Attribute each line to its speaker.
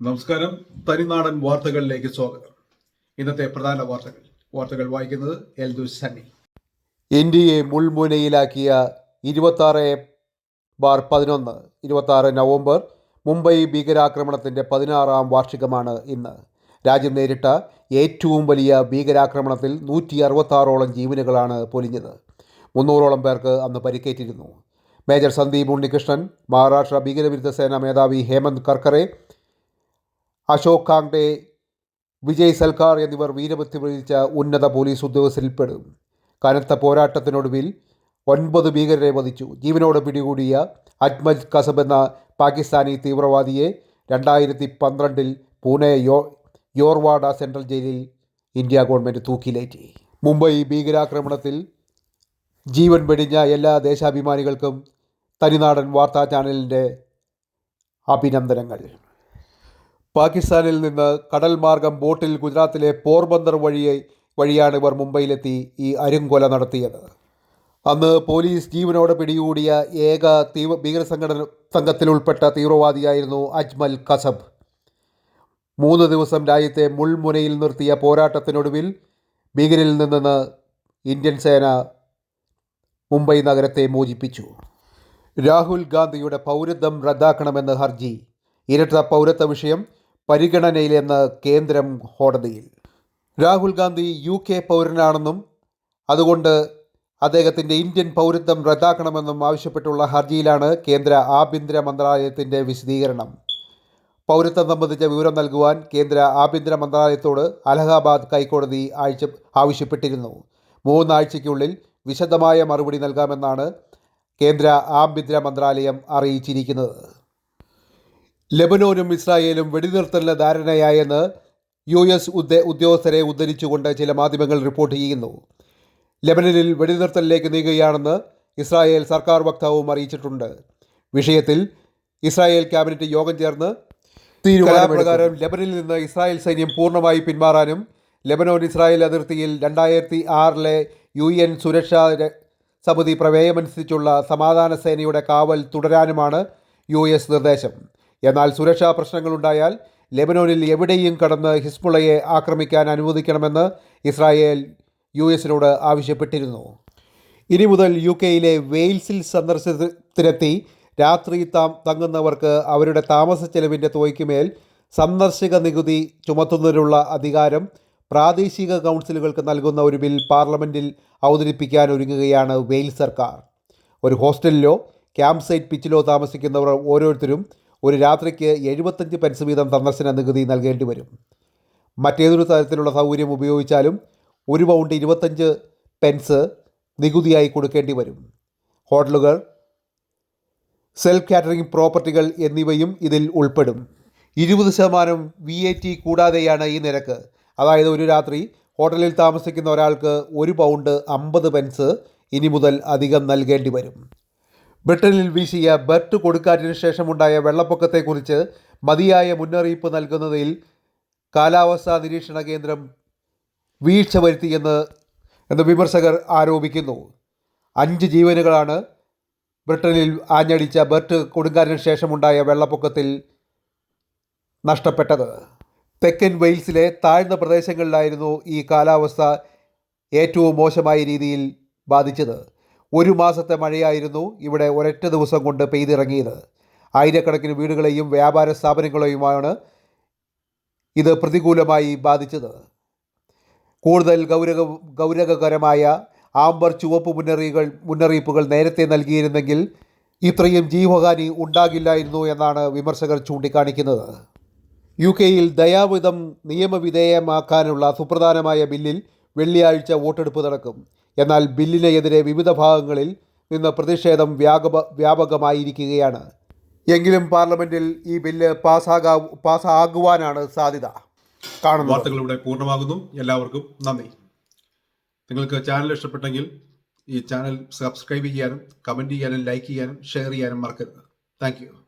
Speaker 1: നമസ്കാരം. തനിനാടൻ വാർത്തകളിലേക്ക് സ്വാഗതം. ഇന്നത്തെ പ്രധാന വാർത്തകൾ. വാർത്തകൾ വായിക്കുന്നത് എൽദു സണ്ണി.
Speaker 2: ഇന്ത്യയെ മുൾമുനയിലാക്കിയ ഇരുപത്താറ് ബാർ പതിനൊന്ന് ഇരുപത്താറ് നവംബർ മുംബൈ ഭീകരാക്രമണത്തിന്റെ പതിനാറാം വാർഷികമാണ് ഇന്ന്. രാജ്യം നേരിട്ട ഏറ്റവും വലിയ ഭീകരാക്രമണത്തിൽ നൂറ്റി അറുപത്താറോളം ജീവനുകളാണ് പൊലിഞ്ഞത്. മുന്നൂറോളം പേർക്ക് അന്ന് പരിക്കേറ്റിരുന്നു. മേജർ സന്ദീപ് ഉണ്ണികൃഷ്ണൻ മഹാരാഷ്ട്ര ഭീകരവിരുദ്ധ സേനാ മേധാവി ഹേമന്ത് കർക്കറെ അശോക് കാങ്ഡെ വിജയ് സൽക്കാർ എന്നിവർ വീരമൃത്യു വരിച്ച ഉന്നത പോലീസ് ഉദ്യോഗസ്ഥരിൽപ്പെടും. കനത്ത പോരാട്ടത്തിനൊടുവിൽ ഒൻപത് ഭീകരരെ വധിച്ചു. ജീവനോട് പിടികൂടിയ അജ്മൽ കസബ് എന്ന പാകിസ്ഥാനി തീവ്രവാദിയെ രണ്ടായിരത്തി പന്ത്രണ്ടിൽ പൂനെ യോ യോർവാഡ സെൻട്രൽ ജയിലിൽ ഇന്ത്യ ഗവൺമെന്റ് തൂക്കിലേറ്റി. മുംബൈ ഭീകരാക്രമണത്തിൽ ജീവൻ വെടിഞ്ഞ എല്ലാ ദേശാഭിമാനികൾക്കും തനിനാടൻ വാർത്താ ചാനലിന്റെ അഭിനന്ദനങ്ങൾ. പാകിസ്ഥാനിൽ നിന്ന് കടൽ മാർഗം ബോട്ടിൽ ഗുജറാത്തിലെ പോർബന്ദർ വഴിയെ വഴിയാണ് ഇവർ മുംബൈയിലെത്തി ഈ അരുംകൊല നടത്തിയത്. അന്ന് പോലീസ് ജീവനോടെ പിടികൂടിയ ഏക തീവ്ര ഭീകര സംഘടന സംഘത്തിലുൾപ്പെട്ട തീവ്രവാദിയായിരുന്നു അജ്മൽ കസബ്. മൂന്ന് ദിവസം രാജ്യത്തെ മുൾമുനയിൽ നിർത്തിയ പോരാട്ടത്തിനൊടുവിൽ ഭീകരിൽ നിന്ന് ഇന്ത്യൻ സേന മുംബൈ നഗരത്തെ മോചിപ്പിച്ചു. രാഹുൽ ഗാന്ധിയുടെ പൗരത്വം റദ്ദാക്കണമെന്ന ഹർജി. ഇരട്ട പൗരത്വ വിഷയം പരിഗണനയിലെന്ന് കേന്ദ്രം കോടതിയിൽ. രാഹുൽ ഗാന്ധി യു കെ പൗരനാണെന്നും അതുകൊണ്ട് അദ്ദേഹത്തിന്റെ ഇന്ത്യൻ പൗരത്വം റദ്ദാക്കണമെന്നും ആവശ്യപ്പെട്ടുള്ള ഹർജിയിലാണ് കേന്ദ്ര ആഭ്യന്തര മന്ത്രാലയത്തിന്റെ വിശദീകരണം. പൗരത്വം സംബന്ധിച്ച വിവരം നൽകുവാൻ കേന്ദ്ര ആഭ്യന്തര മന്ത്രാലയത്തോട് അലഹബാദ് ഹൈക്കോടതി ആഴ്ച ആവശ്യപ്പെട്ടിരുന്നു. മൂന്നാഴ്ചയ്ക്കുള്ളിൽ വിശദമായ മറുപടി നൽകാമെന്നാണ് കേന്ദ്ര ആഭ്യന്തര മന്ത്രാലയം അറിയിച്ചിരിക്കുന്നത്. ലെബനോനും ഇസ്രായേലും വെടിനിർത്തലിന് ധാരണയായെന്ന് യു എസ് ഉദ്യ ഉദ്യോഗസ്ഥരെ ഉദ്ധരിച്ചുകൊണ്ട് ചില മാധ്യമങ്ങൾ റിപ്പോർട്ട് ചെയ്യുന്നു. ലെബനനിൽ വെടിനിർത്തലിലേക്ക് നീങ്ങുകയാണെന്ന് ഇസ്രായേൽ സർക്കാർ വക്താവും അറിയിച്ചിട്ടുണ്ട്. വിഷയത്തിൽ ഇസ്രായേൽ ക്യാബിനറ്റ് യോഗം ചേർന്ന് തീരുമാനപ്രകാരം ലെബനിൽ നിന്ന് ഇസ്രായേൽ സൈന്യം പൂർണമായി പിന്മാറാനും ലെബനോൻ ഇസ്രായേൽ അതിർത്തിയിൽ രണ്ടായിരത്തി ആറിലെ യു എൻ സുരക്ഷാ സമിതി പ്രമേയമനുസരിച്ചുള്ള സമാധാന സേനയുടെ കാവൽ തുടരാനുമാണ് യു എസ് നിർദ്ദേശം. എന്നാൽ സുരക്ഷാ പ്രശ്നങ്ങളുണ്ടായാൽ ലെബനോനിൽ എവിടെയും കടന്ന് ഹിസ്ബുള്ളയെ ആക്രമിക്കാൻ അനുവദിക്കണമെന്ന് ഇസ്രായേൽ യു എസിനോട് ആവശ്യപ്പെട്ടിരുന്നു. ഇനി മുതൽ യു കെയിലെ വെയിൽസിൽ സന്ദർശനത്തിനെത്തി രാത്രി താം തങ്ങുന്നവർക്ക് അവരുടെ താമസ ചെലവിന്റെ തുകയ്ക്കുമേൽ സന്ദർശക നികുതി ചുമത്തുന്നതിനുള്ള അധികാരം പ്രാദേശിക കൗൺസിലുകൾക്ക് നൽകുന്ന ഒരു ബിൽ പാർലമെന്റിൽ അവതരിപ്പിക്കാൻ ഒരുങ്ങുകയാണ് വെയിൽ സർക്കാർ. ഒരു ഹോസ്റ്റലിലോ ക്യാമ്പ് സൈറ്റ് പിച്ചിലോ താമസിക്കുന്നവർ ഓരോരുത്തരും ഒരു രാത്രിക്ക് എഴുപത്തഞ്ച് പെൻസ് വീതം സന്ദർശന നികുതി നൽകേണ്ടി വരും. മറ്റേതൊരു തരത്തിലുള്ള സൗകര്യം ഉപയോഗിച്ചാലും ഒരു പൗണ്ട് ഇരുപത്തഞ്ച് പെൻസ് നികുതിയായി കൊടുക്കേണ്ടി വരും. ഹോട്ടലുകൾ സെൽഫ് കാറ്ററിംഗ് പ്രോപ്പർട്ടികൾ എന്നിവയും ഇതിൽ ഉൾപ്പെടും. ഇരുപത് ശതമാനം വി എ ടി കൂടാതെയാണ് ഈ നിരക്ക്. അതായത് ഒരു രാത്രി ഹോട്ടലിൽ താമസിക്കുന്ന ഒരാൾക്ക് ഒരു പൗണ്ട് അമ്പത് പെൻസ് ഇനി മുതൽ അധികം നൽകേണ്ടി വരും. ബ്രിട്ടനിൽ വീശിയ ബർട്ട് കൊടുക്കാറ്റിന് ശേഷമുണ്ടായ വെള്ളപ്പൊക്കത്തെക്കുറിച്ച് മതിയായ മുന്നറിയിപ്പ് നൽകുന്നതിൽ കാലാവസ്ഥാ നിരീക്ഷണ കേന്ദ്രം വീഴ്ച വരുത്തിയെന്ന് എന്ന് വിമർശകർ ആരോപിക്കുന്നു. അഞ്ച് ജീവനുകളാണ് ബ്രിട്ടനിൽ ആഞ്ഞടിച്ച ബർട്ട് കൊടുങ്കാറ്റിന് ശേഷമുണ്ടായ വെള്ളപ്പൊക്കത്തിൽ നഷ്ടപ്പെട്ടത്. തെക്കൻ വെയിൽസിലെ താഴ്ന്ന പ്രദേശങ്ങളിലായിരുന്നു ഈ കാലാവസ്ഥ ഏറ്റവും മോശമായ രീതിയിൽ ബാധിച്ചത്. ഒരു മാസത്തെ മഴയായിരുന്നു ഇവിടെ ഒരൊറ്റ ദിവസം കൊണ്ട് പെയ്തിറങ്ങിയത്. ആയിരക്കണക്കിന് വീടുകളെയും വ്യാപാര സ്ഥാപനങ്ങളെയുമാണ് ഇത് പ്രതികൂലമായി ബാധിച്ചത്. കൂടുതൽ ഗൗരവ ഗൗരവകരമായ ആംബർ ചുവപ്പ് മുന്നറിയിപ്പുകൾ മുന്നറിയിപ്പുകൾ നേരത്തെ നൽകിയിരുന്നെങ്കിൽ ഇത്രയും ജീവഹാനി ഉണ്ടാകില്ലായിരുന്നു എന്നാണ് വിമർശകർ ചൂണ്ടിക്കാണിക്കുന്നത്. യു കെയിൽ ദയാവിധം നിയമവിധേയമാക്കാനുള്ള സുപ്രധാനമായ ബില്ലിൽ വെള്ളിയാഴ്ച വോട്ടെടുപ്പ് നടക്കും. എന്നാൽ ബില്ലിനെതിരെ വിവിധ ഭാഗങ്ങളിൽ നിന്ന് പ്രതിഷേധം വ്യാപക വ്യാപകമായിരിക്കുകയാണ്. എങ്കിലും പാർലമെന്റിൽ ഈ ബില്ല് പാസ്സാകാ പാസ്സാകുവാനാണ് സാധ്യത. കാണുന്നു
Speaker 1: വാർത്തകൾ ഇവിടെ പൂർണമാകുന്നു. എല്ലാവർക്കും നന്ദി. നിങ്ങൾക്ക് ചാനൽ ഇഷ്ടപ്പെട്ടെങ്കിൽ ഈ ചാനൽ സബ്സ്ക്രൈബ് ചെയ്യാനും കമന്റ് ചെയ്യാനും ലൈക്ക് ചെയ്യാനും ഷെയർ ചെയ്യാനും മറക്കരുത്. Thank you.